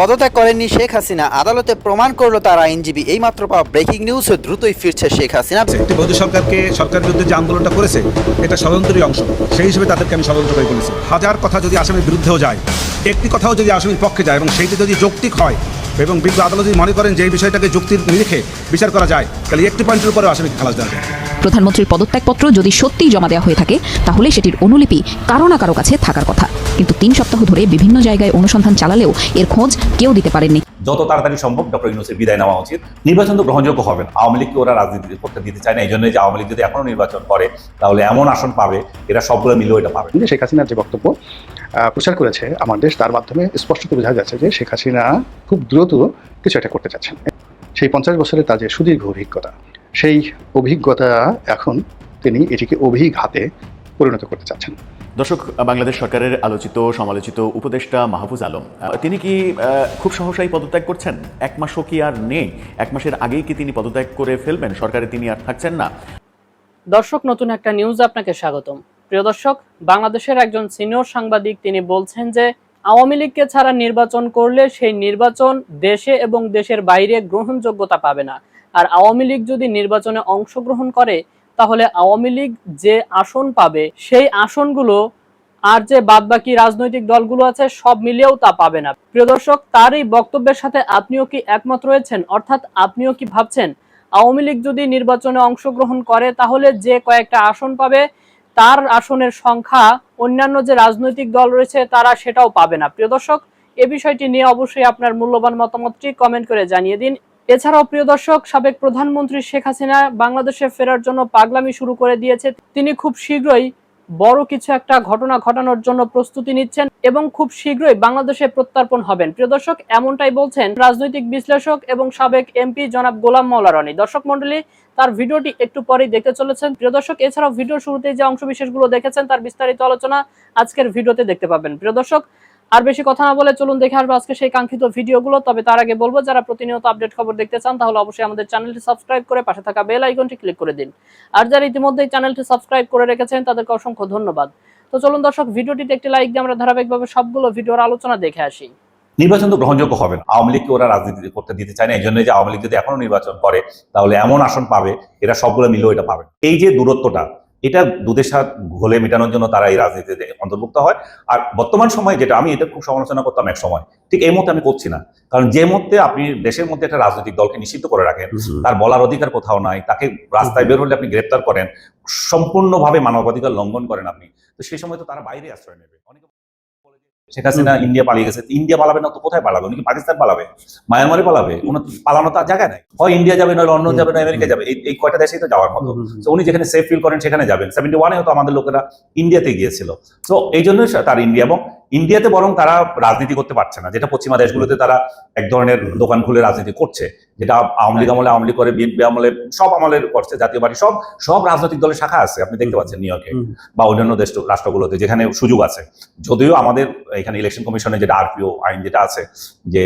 পদত্যাগ করেননি শেখ হাসিনা। আদালতে প্রমাণ করল তার আইনজীবী। এইমাত্র পাওয়া ব্রেকিং নিউজ, দ্রুতই ফিরছে শেখ হাসিনা। একটি বৈধ সরকারকে সরকার বিরুদ্ধে যে আন্দোলনটা করেছে, এটা ষড়যন্ত্রের অংশ। সেই হিসেবে তাদেরকে আমি ষড়যন্ত্রকারী বলেছি হাজার কথা যদি আসামির বিরুদ্ধেও যায়, একটি কথাও যদি আসামির পক্ষে যায়, এবং সেইটি যদি যৌক্তিক হয়, এবং বিজ্ঞ আদালত যদি মনে করেন যে এই বিষয়টাকে যুক্তির নিরিখে বিচার করা যায়, তাহলে একটি পয়েন্টের উপরেও আসামিকে খালাস দেওয়া যায় প্রধানমন্ত্রীর পদত্যাগপত্র যদি সত্যিই জমা দেওয়া হয়ে থাকে তাহলে সেটির অনুলিপি কারও না কারও কাছে থাকার কথা। কিন্তু তিন সপ্তাহ ধরে বিভিন্ন জায়গায় অনুসন্ধান চালালেও এর খোঁজ কেউ দিতে পারেননি। যত তাড়াতাড়ি সম্ভব ডক্টর ইউনুসের বিদায় নেওয়া উচিত। নির্বাচন তো গ্রহণযোগ্য হবে না। আওয়ামী লীগকে ওরা রাজনীতি করতে দিতে চায় না। এই জন্য যে আওয়ামী লীগ যদি এখনও নির্বাচন করে তাহলে এমন আসন পাবে এরা সবগুলো মিলেও এটা পাবে। শেখ হাসিনার যে বক্তব্য আহ, প্রচার করেছে আমার দেশ তার মাধ্যমে স্পষ্ট বোঝা যাচ্ছে যে শেখ হাসিনা খুব দ্রুত কিছু একটা করতে চাচ্ছেন। সেই পঞ্চাশ বছরের তার যে সুদীর্ঘ অভিজ্ঞতা সেই অভিজ্ঞতা এখন তিনি এটিকে অভিঘাতে পরিণত করতে চাচ্ছেন। দর্শক বাংলাদেশ সরকারের আলোচিত সমালোচিত উপদেষ্টা মাহফুজ আলম তিনি কি আহ, খুব সহসাই পদত্যাগ করছেন? এক মাসও কি আর নেই? এক মাসের আগেই কি তিনি পদত্যাগ করে ফেলবেন? সরকারে তিনি আর থাকছেন না। দর্শক নতুন একটা নিউজ আপনাকে স্বাগতম। প্রিয় দর্শক বাংলাদেশের একজন সিনিয়র সাংবাদিক তিনি বলছেন যে আওয়ামী লীগকে ছাড়া নির্বাচন করলে সেই নির্বাচন দেশে এবং দেশের বাইরে গ্রহণযোগ্যতা পাবে না। আর আওয়ামী লীগ যদি নির্বাচনে অংশগ্রহণ করে, তাহলে আওয়ামী লীগ যে আসন পাবে, সেই আসনগুলো আর যে বাদবাকি রাজনৈতিক দলগুলো আছে, সব মিলিয়েও তা পাবে না। প্রিয় দর্শক, তার এই বক্তব্যের সাথে আপনিও কি একমত রয়েছেন? অর্থাৎ আপনিও কি ভাবছেন, আওয়ামী লীগ যদি নির্বাচনে অংশগ্রহণ করে, তাহলে যে কয়েকটা আসন পাবে, তার আসনের সংখ্যা অন্যান্য যে রাজনৈতিক দল রয়েছে, তারা সেটাও পাবে না। প্রিয় দর্শক, এ বিষয়টি নিয়ে অবশ্যই আপনার মূল্যবান মতামতটি কমেন্ট করে জানিয়ে দিন। এছাড়াও প্রিয় দর্শক, সাবেক প্রধানমন্ত্রী শেখ হাসিনা বাংলাদেশে ফেরার জন্য পাগলামি শুরু করে দিয়েছে। তিনি খুব শীঘ্রই বড় কিছু একটা ঘটনা ঘটানোর জন্য প্রস্তুতি নিচ্ছেন এবং খুব শীঘ্রই বাংলাদেশে প্রত্যার্পণ হবেন। প্রিয় দর্শক, এমনটাই বলছেন রাজনৈতিক বিশ্লেষক এবং সাবেক এমপি জনাব গোলাম মাওলা রনি। দর্শক মন্ডলী তার ভিডিওটি একটু পরেই দেখতে চলেছেন। প্রিয় দর্শক, এছাড়াও ভিডিওর শুরুতে যে অংশ বিশেষগুলো দেখেছেন, তার বিস্তারিত আলোচনা আজকের ভিডিওতে দেখতে পাবেন। প্রিয় দর্শক আর বেশি কথা না বলে চলুন দেখে আসব আজকে সেই কাঙ্ক্ষিত ভিডিওগুলো। তবে তার আগে বলব, যারা প্রতিনিয়ত আপডেট খবর দেখতে চান, তাহলে অবশ্যই আমাদের চ্যানেলটি সাবস্ক্রাইব করে পাশে থাকা বেল আইকনটি ক্লিক করে দিন। আর যারা ইতিমধ্যেই চ্যানেলটি সাবস্ক্রাইব করে রেখেছেন, তাদেরকে অসংখ্য ধন্যবাদ। তো চলুন দর্শক, ভিডিওটিতে একটি লাইক দিয়ে আমরা ধারাবাহিকভাবে সবগুলো ভিডিওর আলোচনা দেখে আসি। নির্বাচন তো গ্রহণযোগ্য হবে না। আওয়ামী লীগকে ওরা রাজনীতি করতে দিতে চায় না, এই জন্য যে আওয়ামী লীগ যদি এখনও নির্বাচন করে, তাহলে এমন আসন পাবে, এরা সবগুলো মিলেও এটা পাবে এই যে দূরত্বটা এটা দুধের স্বাদ ঘোলে মেটানোর জন্য তারা এই রাজনীতিতে অন্তর্ভুক্ত হয়। আর বর্তমান সময়ে যেটা আমি এটা খুব সমালোচনা করতাম এক সময় ঠিক এই মতে আমি করছি না। কারণ যে মুহূর্তে আপনি দেশের মধ্যে একটা রাজনৈতিক দলকে নিষিদ্ধ করে রাখেন তার বলার অধিকার কোথাও নাই তাকে রাস্তায় বের হলে আপনি গ্রেপ্তার করেন সম্পূর্ণভাবে মানবাধিকার লঙ্ঘন করেন আপনি তো সেই সময় তো তারা বাইরে আশ্রয় নেবে। অনেকে শেখ হাসিনা ইন্ডিয়া পালিয়ে গেছে। ইন্ডিয়া পালাবে না তো কোথায় পালাবে? উনি কি পাকিস্তান পালাবে? মায়ানমারে পালাবে? কোনো পালানো তার জায়গায় নাই। হয় ইন্ডিয়া যাবে নয় লন্ডন যাবে না আমেরিকা যাবে। এই কয়টা দেশেই তো যাওয়ার মতো। তো উনি যেখানে সেফ ফিল করেন সেখানে যাবেন। সেভেন্টি ওয়ানে তো আমাদের লোকেরা ইন্ডিয়াতে গিয়েছিল। তো এই জন্যই তার ইন্ডিয়া এবং ইন্ডিয়াতে বরং তারা রাজনীতি করতে পারছে না যেটা পশ্চিমা দেশগুলোতে তারা এক ধরনের দোকান খুলে রাজনীতি করছে যেটা আওয়ামী লীগ আমলে আওয়ামী লীগ করে বিএনপি আমলে সব আমলের করছে জাতীয় পার্টি সব সব রাজনৈতিক দলের শাখা আছে আপনি দেখতে পাচ্ছেন নিউ ইয়র্কে বা অন্যান্য দেশ রাষ্ট্রগুলোতে যেখানে সুযোগ আছে। যদিও আমাদের এখানে ইলেকশন কমিশনে যেটা আরপিও আইন যেটা আছে যে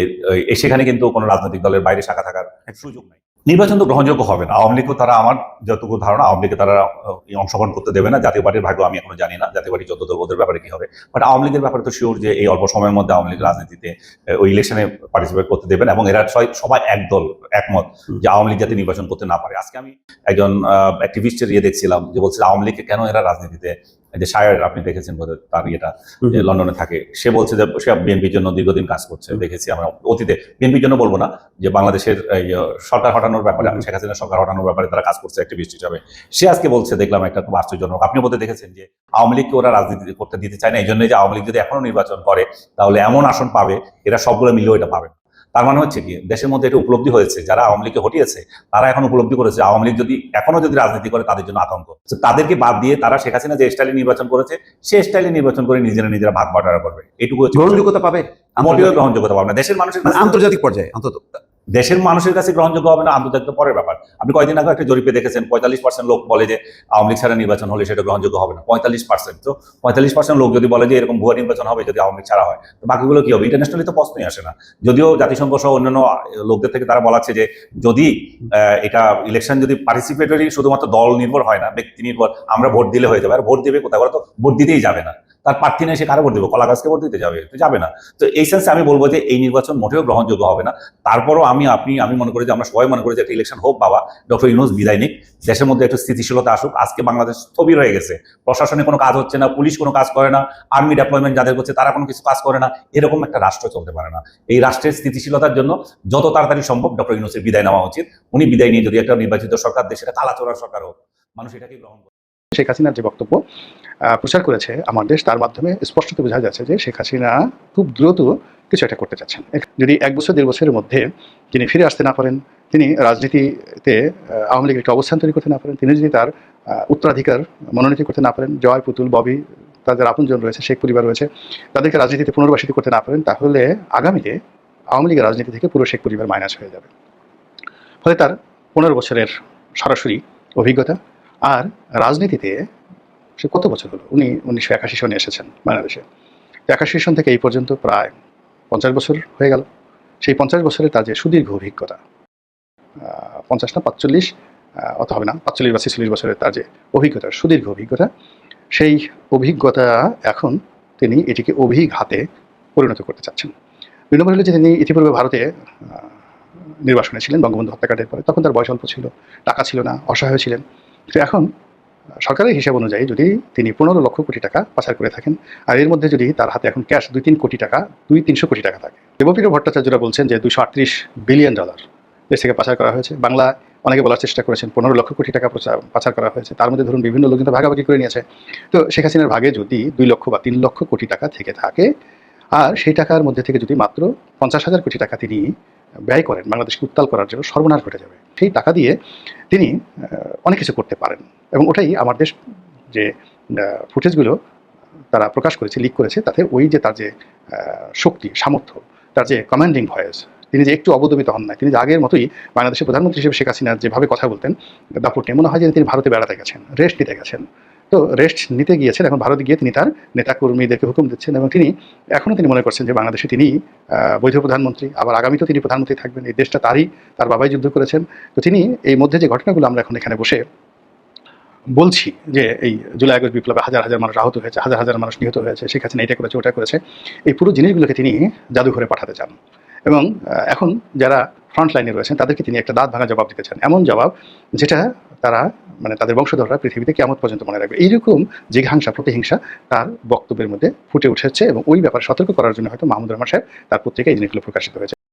সেখানে কিন্তু কোনো রাজনৈতিক দলের বাইরে শাখা থাকার সুযোগ নাই। নির্বাচন তো গ্রহণযোগ্য হবে না। আওয়ামী লীগও তারা আমার যতটুকু ধারণা আওয়ামী লীগকে তারা অংশগ্রহণ করতে দেবে না। জাতীয় পার্টির ভাগ্য আমি এখনও জানি না। জাতীয় পার্টি যত ওদের ব্যাপারে কি হবে? বাট আওয়ামী লীগের ব্যাপারে তো শিওর যে এই অল্প সময়ের মধ্যে আওয়ামী লীগ রাজনীতিতে ওই ইলেকশনে পার্টিসিপেট করতে দেবেন এবং এরা সবাই- সবাই একদল একমত যে আওয়ামী লীগ যাতে নির্বাচন করতে না পারে। আজকে আমি একজন অ্যাক্টিভিস্টের ইয়ে দেখছিলাম যে বলছিল আওয়ামী লীগকে কেন এরা রাজনীতিতে যে শায়ার আপনি দেখেছেন বোধহয় তার ইয়েটা লন্ডনে থাকে। সে বলছে যে সে বিএনপির জন্য দীর্ঘদিন কাজ করছে দেখেছি আমরা অতীতে। বিএনপির জন্য বলব না যে বাংলাদেশের সরকার হটানোর ব্যাপারে শেখ হাসিনা সরকার হটানোর ব্যাপারে তারা কাজ করছে অ্যাক্টিভিস্ট হিসাবে সে আজকে বলছে দেখলাম একটা খুব আশ্চর্যজনক আপনি বলতে দেখেছেন যে আওয়ামী লীগকে ওরা রাজনীতি করতে দিতে চায় না এই জন্য যে আওয়ামী লীগ যদি এখনও নির্বাচন করে তাহলে এমন আসন পাবে এরা সবগুলো মিলেও এটা পাবে। তার মানে হচ্ছে কি দেশের মধ্যে এটা উপলব্ধি হয়েছে যারা আওয়ামী লীগকে হটিয়েছে তারা এখন উপলব্ধি করেছে আওয়ামী লীগ যদি এখনও যদি রাজনীতি করে তাদের জন্য আতঙ্ক। তো তাদেরকে বাদ দিয়ে তারা শেখ হাসিনা যে স্টাইলে নির্বাচন করেছে সে স্টাইলে নির্বাচন করে নিজেরা নিজেরা ভাগ বাটারা করবে। এটুকু গ্রহণযোগ্যতা পাবে? মোটেও গ্রহণযোগ্যতা পাবে না। দেশের মানুষের মানে আন্তর্জাতিক পর্যায়ে অন্তত। দেশের মানুষের কাছে গ্রহণযোগ্য হবে না, আন্তর্জাতিক পরের ব্যাপার। আপনি কয়দিন আগে একটা জরিপে দেখেছেন, পঁয়তাল্লিশ পার্সেন্ট লোক বলে যে আওয়ামী লীগ ছাড়া নির্বাচন হলে সেটা গ্রহণযোগ্য হবে না। পঁয়তাল্লিশ পার্সেন্ট তো পঁয়তাল্লিশ পার্সেন্ট লোক যদি বলে যে এরকম ভুয়া নির্বাচন হবে যদি আওয়ামী লীগ ছাড়া হয়, তো বাকিগুলো কি হবে? ইন্টারন্যাশনালি তো প্রশ্নই আসে না। যদিও জাতিসংঘ সহ অন্যান্য লোকদের থেকে তারা বলাচ্ছে যে যদি এটা ইলেকশন যদি পার্টিসিপেটরি শুধুমাত্র দল নির্ভর হয় না, ব্যক্তি নির্ভর, আমরা ভোট দিলে হয়ে যাবে। আর ভোট দেবে কোথাও তো ভোট দিতেই যাবে না। তার প্রার্থী নেই, সে কারও ভোট দেবে? কলা গাছকে ভোট দিতে যাবে? তো যাবে না। তো এই সেন্সে আমি বলব যে এই নির্বাচন মোটেও গ্রহণযোগ্য হবে না। তারপরও আমি, আপনি, আমি মনে করি যে আমরা সবাই মনে করি যে একটা ইলেকশন হোক, বাবা, ডক্টর ইউনুস বিদায় নিক। দেশের মধ্যে একটু স্থিতিশীলতা আসুক। আজকে বাংলাদেশ স্থবির হয়ে গেছে। প্রশাসনে কোনো কাজ হচ্ছে না, পুলিশ কোনো কাজ করে না আর্মি ডেপ্লয়মেন্ট যাদের করছে তারা কোনো কিছু কাজ করে না। এরকম একটা রাষ্ট্র চলতে পারে না। এই রাষ্ট্রের স্থিতিশীলতার জন্য যত তাড়াতাড়ি সম্ভব ডক্টর ইউনুসের বিদায় নেওয়া উচিত। উনি বিদায় নিয়ে যদি একটা নির্বাচিত সরকার দেশের কালাচোরার সরকার হোক, মানুষ এটাকে গ্রহণ করে। শেখ হাসিনার যে বক্তব্য প্রচার করেছে আমার দেশ, তার মাধ্যমে স্পষ্টত বোঝা যাচ্ছে যে শেখ হাসিনা খুব দ্রুত কিছু একটা করতে চাচ্ছেন। যদি এক বছর, দেড় বছরের মধ্যে তিনি ফিরে আসতে না পারেন, তিনি রাজনীতিতে আওয়ামী লীগের একটা অবস্থান তৈরি করতে না পারেন, তিনি যদি তার উত্তরাধিকার মনোনীত করতে না পারেন জয় পুতুল, ববি, তাদের আপনজন রয়েছে, শেখ পরিবার রয়েছে, তাদেরকে রাজনীতিতে পুনর্বাসিত করতে না পারেন, তাহলে আগামীতে আওয়ামী লীগের রাজনীতি থেকে পুরো শেখ পরিবার মাইনাস হয়ে যাবে। ফলে তার পনেরো বছরের সরাসরি অভিজ্ঞতা আর রাজনীতিতে সে কত বছর হলো? উনি উনিশশো একাশি সনে এসেছেন বাংলাদেশে। একাশি সন থেকে এই পর্যন্ত প্রায় পঞ্চাশ বছর হয়ে গেল। সেই পঞ্চাশ বছরে তার যে সুদীর্ঘ অভিজ্ঞতা পঞ্চাশ না পাঁচচল্লিশ অত হবে না, পাঁচচল্লিশ বা ছেচল্লিশ বছরের তার যে অভিজ্ঞতা, সুদীর্ঘ অভিজ্ঞতা, সেই অভিজ্ঞতা এখন তিনি এটিকে অভিঘাতে পরিণত করতে চাচ্ছেন। দুই নম্বর হলো যে তিনি ইতিপূর্বে ভারতে নির্বাসনে ছিলেন, বঙ্গবন্ধু হত্যাকাণ্ডের পরে। তখন তার বয়স অল্প ছিল, টাকা ছিল না, অসহায় ছিলেন। তো এখন সরকারের হিসাব অনুযায়ী যদি তিনি পনেরো লক্ষ কোটি টাকা পাচার করে থাকেন, আর এর মধ্যে যদি তার হাতে এখন ক্যাশ দুই তিন কোটি টাকা, দুই তিনশো কোটি টাকা থাকে। দেবপ্রিয় ভট্টাচার্যরা বলছেন যে দুশো আটত্রিশ বিলিয়ন ডলার দেশ থেকে পাচার করা হয়েছে। বাংলা অনেকে বলার চেষ্টা করেছেন পনেরো লক্ষ কোটি টাকা পাচার করা হয়েছে। তার মধ্যে ধরুন বিভিন্ন লোক কিন্তু ভাগাভাগি করে নিয়েছে। তো শেখ হাসিনার ভাগে যদি দুই লক্ষ বা তিন লক্ষ কোটি টাকা থেকে থাকে, আর সেই টাকার মধ্যে থেকে যদি মাত্র পঞ্চাশ হাজার কোটি টাকা তিনি ব্যয় করেন, বাংলাদেশকে উত্তাল করার জন্য সর্বনাশ ঘটে যাবে। সেই টাকা দিয়ে তিনি অনেক কিছু করতে পারেন। এবং ওটাই আমার দেশ যে ফুটেজগুলো তারা প্রকাশ করেছে লিক করেছে, তাতে ওই যে তার যে শক্তি, সামর্থ্য, তার যে কমান্ডিং ভয়েস তিনি যে একটু অবদমিত হন না তিনি যে আগের মতোই বাংলাদেশের প্রধানমন্ত্রী হিসেবে শেখ হাসিনার যেভাবে কথা বলতেন দাপুটে মনে হয় যে তিনি ভারতে বেড়াতে গেছেন রেস্ট নিতে গেছেন। তো রেস্ট নিতে গিয়েছেন, এখন ভারতে গিয়ে তিনি তার নেতাকর্মীদেরকে হুকুম দিচ্ছেন এবং তিনি এখনও তিনি মনে করছেন যে বাংলাদেশে তিনি বৈধ প্রধানমন্ত্রী, আবার আগামীতেও তিনি প্রধানমন্ত্রী থাকবেন, এই দেশটা তারই, তার বাবাই যুদ্ধ করেছেন। তো তিনি এই মধ্যে যে ঘটনাগুলো আমরা এখন এখানে বসে বলছি যে এই জুলাই আগস্ট বিপ্লবে হাজার হাজার মানুষ আহত হয়েছে, হাজার হাজার মানুষ নিহত হয়েছে শেখ হাসিনা এটা করেছে, ওটা করেছে। এই পুরো জিনিসগুলোকে তিনি জাদুঘরে পাঠাতে চান। এবং এখন যারা ফ্রন্ট লাইনে রয়েছেন, তাদেরকে তিনি একটা দাঁত ভাঙা জবাব দিতে চান। এমন জবাব যেটা তারা মানে তাদের বংশধররা পৃথিবীতে কেমন পর্যন্ত মনে রাখবে। এইরকম জিঘাংসা প্রতিহিংসা তার বক্তব্যের মধ্যে ফুটে উঠেছে এবং ওই ব্যাপারে সতর্ক করার জন্য হয়তো মাহমুদ রহমান সাহেব তার পত্রিকায় এই জিনিসগুলো প্রকাশিত হয়েছে।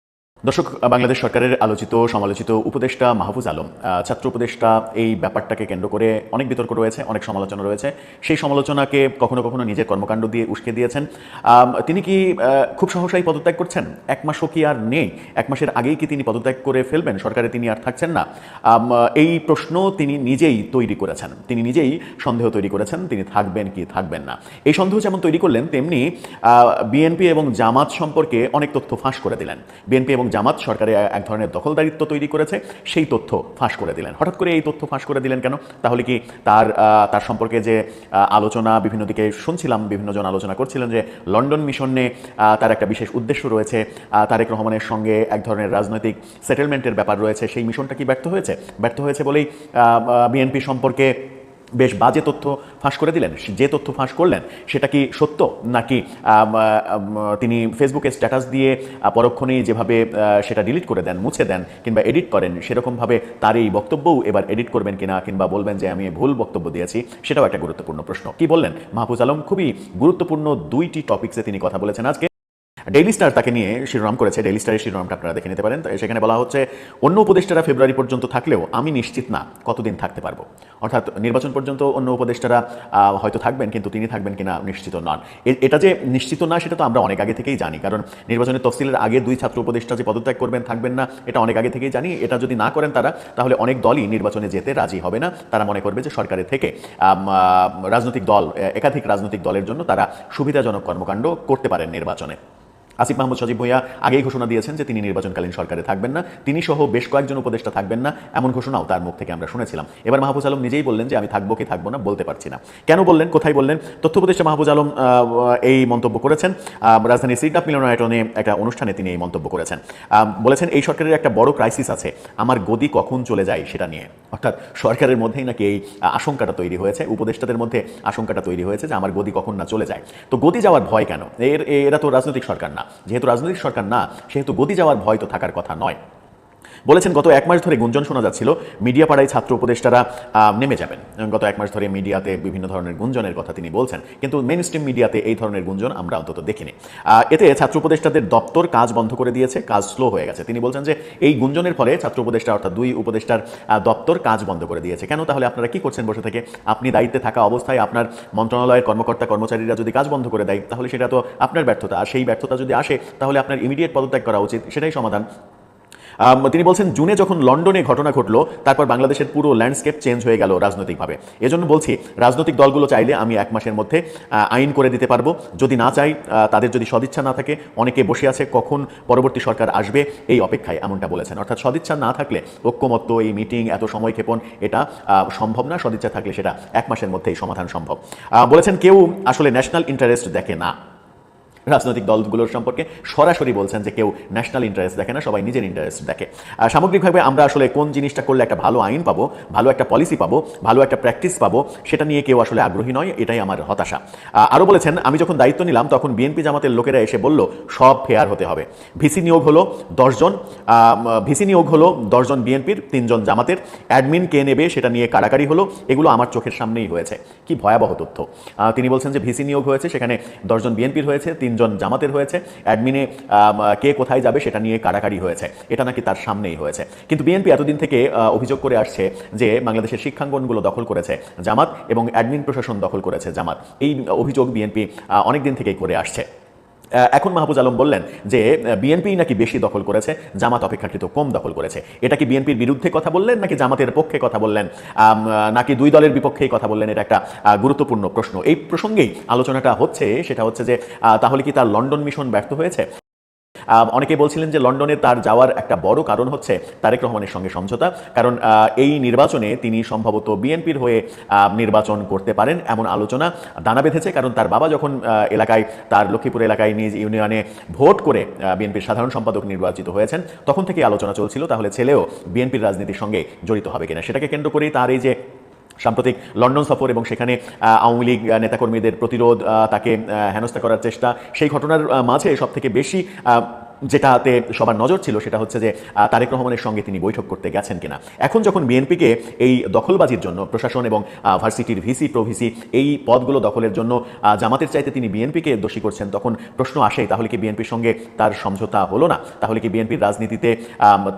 দর্শক, বাংলাদেশ সরকারের আলোচিত, সমালোচিত উপদেষ্টা মাহফুজ আলম ছাত্র উপদেষ্টা, এই ব্যাপারটাকে কেন্দ্র করে অনেক বিতর্ক রয়েছে, অনেক সমালোচনা রয়েছে। সেই সমালোচনাকে কখনো কখনো নিজের কর্মকাণ্ড দিয়ে উস্কে দিয়েছেন। তিনি কি খুব সহসাই পদত্যাগ করছেন? এক মাসও কি আর নেই? এক মাসের আগেই কি তিনি পদত্যাগ করে ফেলবেন? সরকারে তিনি আর থাকছেন না। এই প্রশ্ন তিনি নিজেই তৈরি করেছেন। তিনি নিজেই সন্দেহ তৈরি করেছেন, তিনি থাকবেন কি থাকবেন না। এই সন্দেহ যেমন তৈরি করলেন, তেমনি বিএনপি এবং জামাত সম্পর্কে অনেক তথ্য ফাঁস করে দিলেন। বিএনপি এবং জামাত সরকারে এক ধরনের দখলদারিত্ব তৈরি করেছে, সেই তথ্য ফাঁস করে দিলেন। হঠাৎ করে এই তথ্য ফাঁস করে দিলেন কেন? তাহলে কি তার তার সম্পর্কে যে আলোচনা বিভিন্ন দিকে শুনছিলাম বিভিন্ন জন আলোচনা করছিলেন যে লন্ডন মিশনে তার একটা বিশেষ উদ্দেশ্য রয়েছে। তারেক রহমানের সঙ্গে এক ধরনের রাজনৈতিক সেটেলমেন্টের ব্যাপার রয়েছে। সেই মিশনটা কি ব্যর্থ হয়েছে? ব্যর্থ হয়েছে বলেই বিএনপি সম্পর্কে বেশ বাজে তথ্য ফাঁস করে দিলেন। যে তথ্য ফাঁস করলেন, সেটা কি সত্য? নাকি তিনি ফেসবুকে স্ট্যাটাস দিয়ে পরক্ষণেই যেভাবে সেটা ডিলিট করে দেন, মুছে দেন, কিংবা এডিট করেন, সেরকমভাবে তার এই বক্তব্যও এবার এডিট করবেন কিনা, কিংবা বলবেন যে আমি ভুল বক্তব্য দিয়েছি, সেটাও একটা গুরুত্বপূর্ণ প্রশ্ন। কি বললেন? মাহফুজ আলম, খুবই গুরুত্বপূর্ণ দুইটি টপিকসে তিনি কথা বলেছেন আজকে। ডেইলি স্টার তাকে নিয়ে শিরোনাম করেছে। ডেইলি স্টারের শিরোনামটা আপনারা দেখে নিতে পারেন। তো সেখানে বলা হচ্ছে, অন্য উপদেষ্টারা ফেব্রুয়ারি পর্যন্ত থাকলেও আমি নিশ্চিত না কতদিন থাকতে পারব। অর্থাৎ নির্বাচন পর্যন্ত অন্য উপদেষ্টারা হয়তো থাকবেন কিন্তু তিনি থাকবেন কিনা নিশ্চিত নন। এটা যে নিশ্চিত না সেটা তো আমরা অনেক আগে থেকেই জানি। কারণ নির্বাচনের তফসিলের আগে দুই ছাত্র উপদেষ্টা যে পদত্যাগ করবেন, থাকবেন না, এটা অনেক আগে থেকেই জানি। এটা যদি না করেন তারা, তাহলে অনেক দলই নির্বাচনে যেতে রাজি হবে না। তারা মনে করবে যে সরকারের থেকে রাজনৈতিক দল একাধিক রাজনৈতিক দলের জন্য তারা সুবিধাজনক কর্মকাণ্ড করতে পারেন নির্বাচনে। আসিফ মাহমুদ সজীব ভুঁইয়া আগেই ঘোষণা দিয়েছেন যে তিনি নির্বাচনকালীন সরকারে থাকবেন না। তিনি সহ বেশ কয়েকজন উপদেষ্টা থাকবেন না, এমন ঘোষণাও তার মুখ থেকে আমরা শুনেছিলাম। এবার মাহফুজ আলম নিজেই বললেন যে আমি থাকব কি থাকব না, বলতে পারছি না। কেন বললেন, কোথায় বললেন? তথ্য উপদেষ্টা মাহফুজ আলম এই মন্তব্য করেছেন। রাজধানীর সিডনাপ মিলনায়টনে একটা অনুষ্ঠানে তিনি এই মন্তব্য করেছেন। বলেছেন, এই সরকারের একটা বড় ক্রাইসিস আছে। আমার গদি কখন চলে যায় সেটা নিয়ে। অর্থাৎ সরকারের মধ্যেই নাকি এই আশঙ্কাটা তৈরি হয়েছে, উপদেষ্টাদের মধ্যে আশঙ্কাটা তৈরি হয়েছে যে আমার গদি কখন না চলে যায়। তো গদি যাওয়ার ভয় কেন? এর এরা তো রাজনৈতিক সরকার না। যেহেতু রাজনৈতিক সরকার না সেহেতু গতি যাওয়ার ভয় তো থাকার কথা নয়। বলেছেন, গত এক মাস ধরে গুঞ্জন শোনা যাচ্ছিল মিডিয়া পাড়ায় ছাত্র উপদেষ্টারা নেমে যাবেন। গত এক মাস ধরে মিডিয়াতে বিভিন্ন ধরনের গুঞ্জনের কথা তিনি বলছেন, কিন্তু মেইন স্ট্রিম মিডিয়াতে এই ধরনের গুঞ্জন আমরা অন্তত দেখিনি। এতে ছাত্র উপদেষ্টাদের দপ্তর কাজ বন্ধ করে দিয়েছে, কাজ স্লো হয়ে গেছে। তিনি বলছেন যে, এই গুঞ্জনের ফলে ছাত্র উপদেষ্টা অর্থাৎ দুই উপদেষ্টার দপ্তর কাজ বন্ধ করে দিয়েছে। কেন? তাহলে আপনারা কি করছেন বসে থেকে? আপনি দায়িত্বে থাকা অবস্থায় আপনার মন্ত্রণালয়ের কর্মকর্তা, কর্মচারীরা যদি কাজ বন্ধ করে দেয়, তাহলে সেটা তো আপনার ব্যর্থতা। আর সেই ব্যর্থতা যদি আসে, তাহলে আপনার ইমিডিয়েট পদত্যাগ করা উচিত, সেটাই সমাধান। তিনি বলছেন, জুনে যখন লন্ডনে ঘটনা ঘটলো, তারপর বাংলাদেশের পুরো ল্যান্ডস্কেপ চেঞ্জ হয়ে গেল রাজনৈতিকভাবে। এজন্য বলছি, রাজনৈতিক দলগুলো চাইলে আমি এক মাসের মধ্যে আইন করে দিতে পারব। যদি না চাই তাদের যদি সদিচ্ছা না থাকে, অনেকে বসে আছে, কখন পরবর্তী সরকার আসবে, এই অপেক্ষায় এমনটা বলেছেন। অর্থাৎ সদিচ্ছা না থাকলে ঐক্যমত্য, এই মিটিং, এত সময় ক্ষেপণ, এটা সম্ভব না। সদিচ্ছা থাকলে সেটা এক মাসের মধ্যেই সমাধান সম্ভব। বলেছেন, কেউ আসলে ন্যাশনাল ইন্টারেস্ট দেখে না। রাজনৈতিক দলগুলোর সম্পর্কে সরাসরি বলছেন যে কেউ ন্যাশনাল ইন্টারেস্ট দেখে না সবাই নিজের ইন্টারেস্ট দেখে। আহ, সামগ্রিকভাবে আমরা আসলে কোন জিনিসটা করলে একটা ভালো আইন পাবো ভালো একটা পলিসি পাবো ভালো একটা প্র্যাকটিস পাবো সেটা নিয়ে কেউ আসলে আগ্রহী নয় এটাই আমার হতাশা। আরও বলেছেন আমি যখন দায়িত্ব নিলাম তখন বিএনপি জামাতের লোকেরা এসে বলল সব ফেয়ার হতে হবে। ভিসি নিয়োগ হলো দশজন ভিসি নিয়োগ হলো দশজন বিএনপির তিনজন জামাতের। অ্যাডমিন কে নেবে সেটা নিয়ে কাড়াকাড়ি হলো এগুলো আমার চোখের সামনেই হয়েছে। কি ভয়াবহ তথ্য। তিনি বলছেন যে ভিসি নিয়োগ হয়েছে সেখানে দশজন বিএনপির হয়েছে তিনজন জামাতের হয়েছে অ্যাডমিনে কে কোথায় যাবে সেটা নিয়ে কাড়াকাড়ি হয়েছে। এটা নাকি তার সামনেই হয়েছে। কিন্তু বিএনপি এতদিন থেকে অভিযোগ করে আসছে যে বাংলাদেশের শিক্ষাঙ্গনগুলো দখল করেছে জামাত এবং অ্যাডমিন প্রশাসন দখল করেছে জামাত। এই অভিযোগ বিএনপি অনেকদিন থেকেই করে আসছে। এখন মাহবুজ আলম বললেন যে বিএনপি নাকি বেশি দখল করেছে, জামাত অপেক্ষাকৃত কম দখল করেছে। এটা কি বিএনপির বিরুদ্ধে কথা বললেন নাকি জামাতের পক্ষে কথা বললেন? নাকি দুই দলের বিপক্ষেই কথা বললেন? এটা একটা গুরুত্বপূর্ণ প্রশ্ন। এই প্রসঙ্গেই আলোচনাটা হচ্ছে, সেটা হচ্ছে যে তাহলে কি তার লন্ডন মিশন ব্যর্থ হয়েছে? অনেকে বলছিলেন যে লন্ডনে তার যাওয়ার একটা বড় কারণ হচ্ছে তারেক রহমানের সঙ্গে সমঝোতা। কারণ এই নির্বাচনে তিনি সম্ভবত বিএনপির হয়ে নির্বাচন করতে পারেন এমন আলোচনা দানা বেঁধেছে। কারণ তার বাবা যখন এলাকায়, তার লক্ষ্মীপুর এলাকায় নিজ ইউনিয়নে ভোট করে বিএনপির সাধারণ সম্পাদক নির্বাচিত হয়েছেন, তখন থেকে আলোচনা চলছিল। তাহলে ছেলেও বিএনপির রাজনীতির সঙ্গে জড়িত হবে কিনা সেটাকে কেন্দ্র করেই তার এই যে সাম্প্রতিক লন্ডন সফর এবং সেখানে আওয়ামী লীগ নেতাকর্মীদের প্রতিরোধ তাকে হেনস্থা করার চেষ্টা, সেই ঘটনার মাঝে সবথেকে বেশি যেটাতে সবার নজর ছিল সেটা হচ্ছে যে তারেক রহমানের সঙ্গে তিনি বৈঠক করতে গেছেন কিনা। এখন যখন বিএনপিকে এই দখলবাজির জন্য প্রশাসন এবং ভার্সিটির ভিসি, প্রভিসি এই পদগুলো দখলের জন্য জামাতের চাইতে তিনি বিএনপিকে দোষী করছেন তখন প্রশ্ন আসে, তাহলে কি বিএনপির সঙ্গে তার সমঝোতা হলো না? তাহলে কি বিএনপির রাজনীতিতে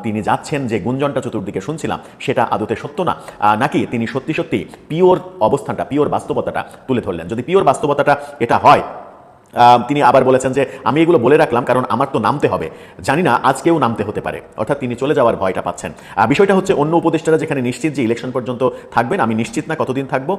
তিনি যাচ্ছেন যে গুঞ্জনটা চতুর্দিকে শুনছিলাম, সেটা আদতে সত্য না? নাকি তিনি সত্যি সত্যি পিওর অবস্থানটা, পিওর বাস্তবতাটা তুলে ধরলেন? যদি পিওর বাস্তবতাটা এটা হয় তিনি আবার বলেছেন যে, আমি এগুলো বলে রাখলাম কারণ আমার তো নামতে হবে। জানি না আজকেও নামতে হতে পারে। অর্থাৎ তিনি চলে যাওয়ার ভয়টা পাচ্ছেন। বিষয়টা হচ্ছে অন্য উপদেষ্টারা যেখানে নিশ্চিত যে ইলেকশন পর্যন্ত থাকবেন, আমি নিশ্চিত না কতদিন থাকব।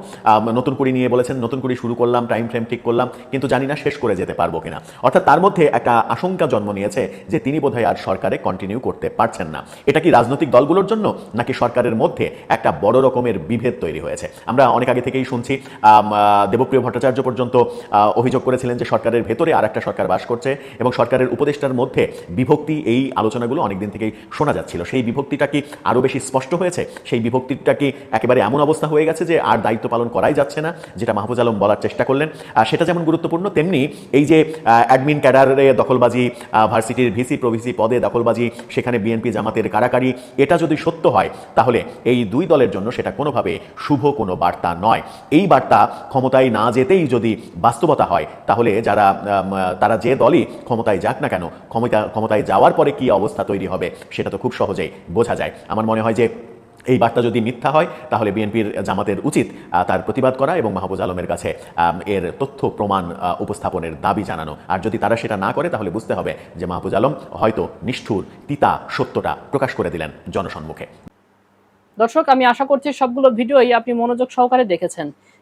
নতুন করে নিয়ে বলেছেন, নতুন করে শুরু করলাম টাইম ফ্রেম ঠিক করলাম, কিন্তু জানি না শেষ করে যেতে পারব কিনা। অর্থাৎ তার মধ্যে একটা আশঙ্কা জন্ম নিয়েছে যে তিনি বোধহয় আর সরকারে কন্টিনিউ করতে পারছেন না। এটা কি রাজনৈতিক দলগুলোর জন্য, নাকি সরকারের মধ্যে একটা বড় রকমের বিভেদ তৈরি হয়েছে? আমরা অনেক আগে থেকেই শুনছি দেবপ্রিয় ভট্টাচার্য পর্যন্ত অভিযোগ করেছিলেন যে সরকারের ভেতরে আর একটা সরকার বাস করছে এবং সরকারের উপদেষ্টার মধ্যে বিভক্তি এই আলোচনাগুলো অনেকদিন থেকেই শোনা যাচ্ছিল। সেই বিভক্তিটা কি আরও বেশি স্পষ্ট হয়েছে? সেই বিভক্তিটা কি একেবারে এমন অবস্থা হয়ে গেছে যে আর দায়িত্ব পালন করাই যাচ্ছে না, যেটা মাহফুজ আলম বলার চেষ্টা করলেন? সেটা যেমন গুরুত্বপূর্ণ, তেমনি এই যে অ্যাডমিন ক্যাডারে দখলবাজি ভার্সিটির ভিসি, প্রভিসি পদে দখলবাজি, সেখানে বিএনপি জামাতের কারাকারি, এটা যদি সত্য হয়, তাহলে এই দুই দলের জন্য সেটা কোনোভাবে শুভ কোনো বার্তা নয়। এই বার্তা ক্ষমতায় না যেতেই যদি বাস্তবতা হয়, তাহলে যারা আম, তারা যে দলই ক্ষমতায় যাক না কেন ক্ষমতা ক্ষমতায় যাওয়ার পরে কি অবস্থা তৈরি হবে সেটা তো খুব সহজেই বোঝা যায়। আমার মনে হয় যে এই বার্তা যদি মিথ্যা হয় তাহলে বিএনপির জামাতের উচিত তার প্রতিবাদ করা এবং মাহবুজ আলমের কাছে এর তথ্য প্রমাণ উপস্থাপনের দাবি জানানো। আর যদি তারা সেটা না করে তাহলে বুঝতে হবে যে মাহবুজ আলম হয়তো নিষ্ঠুর তিতা সত্যটা প্রকাশ করে দিলেন জনসম্মুখে। দর্শক আমি আশা করছি সবগুলো ভিডিওই আপনি মনোযোগ সহকারে দেখেছেন।